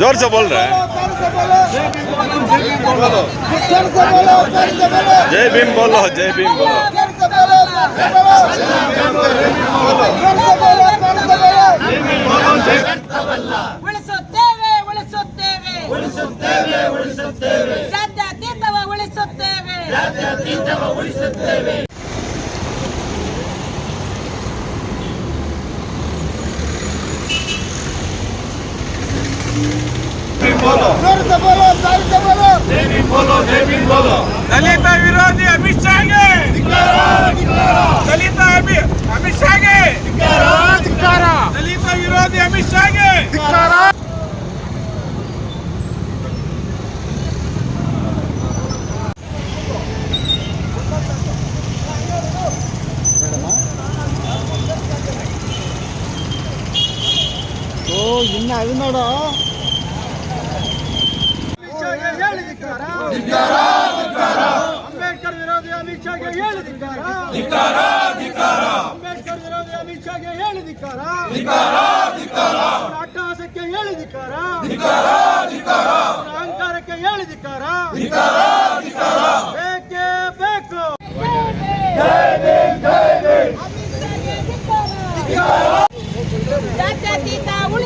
जोर से बोल रहे हैं जय भीम बोलो जय भीम बोलो ಉಳಿಸುತ್ತೇವೆ ಉಳಿಸುತ್ತೇವೆ. ಉಳಿಸುತ್ತೇವೆ ಉಳಿಸುತ್ತೇವೆ. ಜಾತ್ಯತೀತವ ಉಳಿಸುತ್ತೇವೆ. ದಲಿತ ವಿರೋಧಿ ಅಮಿತ್ ಶಾಗೆ ದಲಿತ ಅಭಿ ಅಮಿತ್ ಶಾಗೆ ದಲಿತ ವಿರೋಧಿ ಅಮಿತ್ ಶಾಗೆ ಇನ್ನ ಅದು ನೋಡ. ಅಂಬೇಡ್ಕರ್ ವಿರೋಧಿ ಅಮಿತ್ ಶಾಗೆ ಹೇಳಿದಿಕ್ಕಾರ ಅಂಬೇಡ್ಕರ್ ವಿರೋಧಿ ಅಮಿತ್ ಶಾಗೆ ಹೇಳಿದಿಕ್ಕಾರ ಅಟ್ಟಹಾಸಕ್ಕೆ ಹೇಳಿದಿಕ್ಕಾರ ಅಹಂಕಾರಕ್ಕೆ ಹೇಳಿದಿಕ್ಕಾರ ಬೇಕೇ ಬೇಕು. ಜಾತ್ಯತೀತ ಉಳಿಯಲೆ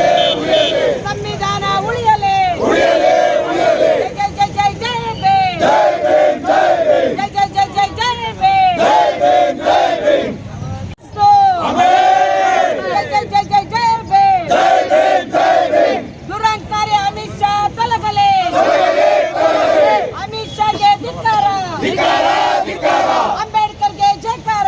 ಸಂವಿಧಾನ ಉಳಿಯಲೆ ಜೈ ಜೈ ಜೈ ಜೈ ಭೀಮ್. ಜೈ ಜೈ ಜೈ ಜೈ ಜೈ ಭೀಮ್. ಸ್ಟೋ. ಜೈ ಜೈ ಜೈ ಜೈ ಜೈ ಭೀಮ್. ದುರಂಕಾರಿ ಅಮಿತ್ ಶಾ ತೊಲಗಲೆ ಅಮಿತ್ ಶಾಗೆ ಧಿಕ್ಕಾರ ಅಂಬೇಡ್ಕರ್ಗೆ ಜೈಕಾರ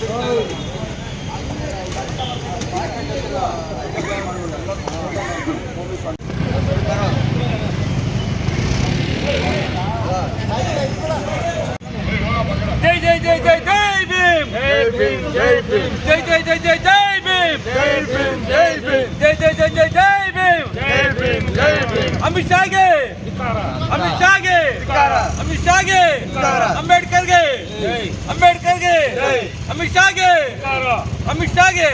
ಜೈ ಭೀಮ್ ಜೈ ಭೀಮ್ ಜೈ ಭೀಮ್ ಜೈ ಜೈ ಜೈ ಜೈ ಜೈ ಭೀಮ್ ಜೈ ಭೀಮ್ ಜೈ ಜೈ ಜೈ ಜೈ ಜೈ ಭೀಮ್ ಜೈ ಭೀಮ್ ಜೈ ಭೀಮ್ ಜೈ ಜೈ ಜೈ ಜೈ ಜೈ ಭೀಮ್ ಜೈ ಭೀಮ್ ಜೈ ಭೀಮ್ ಅಮಿತ್ ಶಾಗೆ ಅಮಿತ್ ಶಾಗೆ ಅಮಿತ್ ಶಾಗೆ ಅಂಬೇಡ್ಕರ್ಗೆ ಅಂಬೇಡ್ಕರ್ಗೆ ಅಮಿತ್ ಶಾಗೆ. ಅಮಿತ್ ಶಾಗೆ.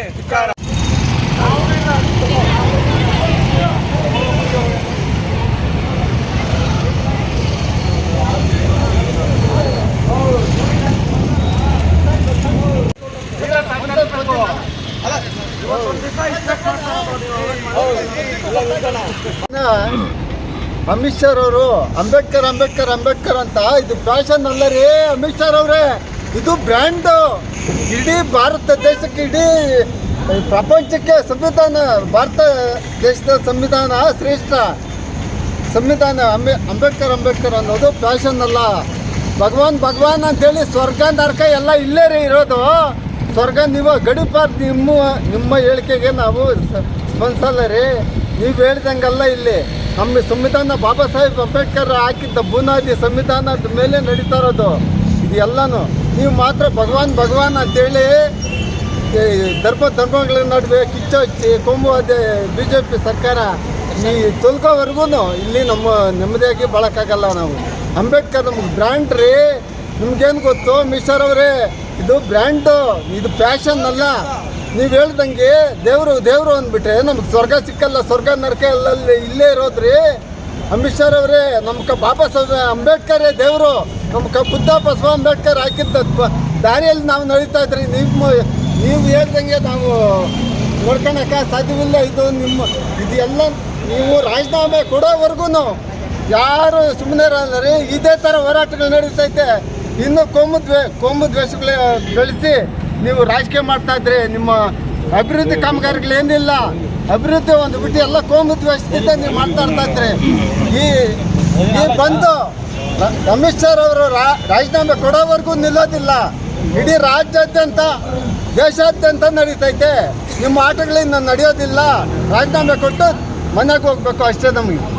ಅಮಿತ್ ಶಾ ಅವರು ಅಂಬೇಡ್ಕರ್ ಅಂಬೇಡ್ಕರ್ ಅಂಬೇಡ್ಕರ್ ಅಂತ. ಇದು ಫ್ಯಾಷನ್ ಅಲ್ಲ ರೀ, ಅಮಿತ್ ಶಾ ಅವರೇ ಇದು ಬ್ರ್ಯಾಂಡ್ ಇಡೀ ಭಾರತ ದೇಶಕ್ಕೆ, ಇಡೀ ಪ್ರಪಂಚಕ್ಕೆ ಸಂವಿಧಾನ, ಭಾರತ ದೇಶದ ಸಂವಿಧಾನ ಶ್ರೇಷ್ಠ ಸಂವಿಧಾನ. ಅಂಬೆ, ಅಂಬೇಡ್ಕರ್ ಅಂಬೇಡ್ಕರ್ ಅನ್ನೋದು ಫ್ಯಾಷನ್ ಅಲ್ಲ. ಭಗವಾನ್ ಭಗವಾನ್ ಅಂತೇಳಿ ಸ್ವರ್ಗ, ನರಕ ಎಲ್ಲ ಇಲ್ಲೇ ರೀ ಇರೋದು. ಸ್ವರ್ಗ, ನೀವು ಗಡಿಪಾರ್ ನಿಮ್ಮ ನಿಮ್ಮ ಹೇಳಿಕೆಗೆ ನಾವು ಸ್ಪಂದಿಸಲ್ಲ ರೀ. ನೀವು ಹೇಳ್ದಂಗಲ್ಲ ಇಲ್ಲಿ. ನಮ್ಮ ಸಂವಿಧಾನ ಬಾಬಾ ಸಾಹೇಬ್ ಅಂಬೇಡ್ಕರ್ ಹಾಕಿದ್ದ ಬುನಾದಿ ಸಂವಿಧಾನದ ಮೇಲೆ ನಡೀತಾ ಇರೋದು. ಇದು ಎಲ್ಲನೂ. ನೀವು ಮಾತ್ರ ಭಗವಾನ್ ಭಗವಾನ್ ಅಂತೇಳಿ ಧರ್ಮ ಧರ್ಮಗಳ ನಡುವೆ ಕಿಚ್ಚ ಹಚ್ಚಿ ಅದೇ ಬಿ ಜೆ ಪಿ ಸರ್ಕಾರ ಈ ತೊಲ್ಕೋವರೆಗೂ ಇಲ್ಲಿ ನಮ್ಮ ನೆಮ್ಮದಿಯಾಗಿ ಬಾಳಕ್ಕಾಗಲ್ಲ ನಾವು. ಅಂಬೇಡ್ಕರ್ ನಮ್ಗೆ ಬ್ರ್ಯಾಂಡ್ ರೀ. ನಿಮ್ಗೇನು ಗೊತ್ತು, ಮಿಸ್ಟರ್ ಅವರೇ, ಇದು ಬ್ರ್ಯಾಂಡು, ಇದು ಫ್ಯಾಷನ್ ಅಲ್ಲ. ನೀವು ಹೇಳ್ದಂಗೆ ದೇವರು ದೇವರು ಅಂದ್ಬಿಟ್ರೆ ನಮ್ಗೆ ಸ್ವರ್ಗ ಸಿಕ್ಕಲ್ಲ, ಸ್ವರ್ಗ ನರಕ ಎಲ್ಲ ಇಲ್ಲೇ ಇರೋದ್ರಿ. ಅಮಿತ್ ಶಾ ಅವರೇ ನಮ್ಮ ಕ ಬಾಬಾ ಸಾಹೇಬ್ ಅಂಬೇಡ್ಕರೇ ದೇವರು. ನಮ್ಮ ಕ ಬುದ್ಧ ಸ್ವ ಅಂಬೇಡ್ಕರ್ ಹಾಕಿದ್ದ ದಾರಿಯಲ್ಲಿ ನಾವು ನಡೀತಾ ಇದ್ರಿ. ನಿಮ್ಮ, ನೀವು ಹೇಳ್ದಂಗೆ ನಾವು ನೋಡ್ಕೊಳಕ್ಕೆ ಸಾಧ್ಯವಿಲ್ಲ. ಇದು ನಿಮ್ಮ, ಇದೆಲ್ಲ ನೀವು ರಾಜೀನಾಮೆ ಕೊಡೋವರೆಗೂ ಯಾರು ಸುಮ್ಮನೆ ಇರಲ್ಲ ರೀ ಇದೇ ಥರ ಹೋರಾಟಗಳು ನಡೀತೈತೆ. ಇನ್ನು ಕೋಮು ದ್ವೇ ಕೋಮು ದ್ವೇಷಗಳ ಬೆಳೆಸಿ ನೀವು ರಾಜಕೀಯ ಮಾಡ್ತಾ ಇದ್ರಿ. ನಿಮ್ಮ ಅಭಿವೃದ್ಧಿ ಕಾಮಗಾರಿಗಳೇನಿಲ್ಲ ಅಭಿವೃದ್ಧಿ ಒಂದು ಬಿಟ್ಟು ಎಲ್ಲ ಕೋಮುದ್ವೇಷದಿಂದ ನೀವು ಮಾತಾಡ್ತಾ ಇದ್ರಿ. ಈ ಬಂದು ಅಮಿತ್ ಸರ್ ಅವರು ರಾಜೀನಾಮೆ ಕೊಡೋವರೆಗೂ ನಿಲ್ಲೋದಿಲ್ಲ. ಇಡೀ ರಾಜ್ಯಾದ್ಯಂತ, ದೇಶಾದ್ಯಂತ ನಡೀತೈತೆ. ನಿಮ್ಮ ಆಟಗಳಿಂದ ನಡೆಯೋದಿಲ್ಲ. ರಾಜೀನಾಮೆ ಕೊಟ್ಟು ಮನೆಗೆ ಹೋಗ್ಬೇಕು ಅಷ್ಟೇ ನಮಗೆ.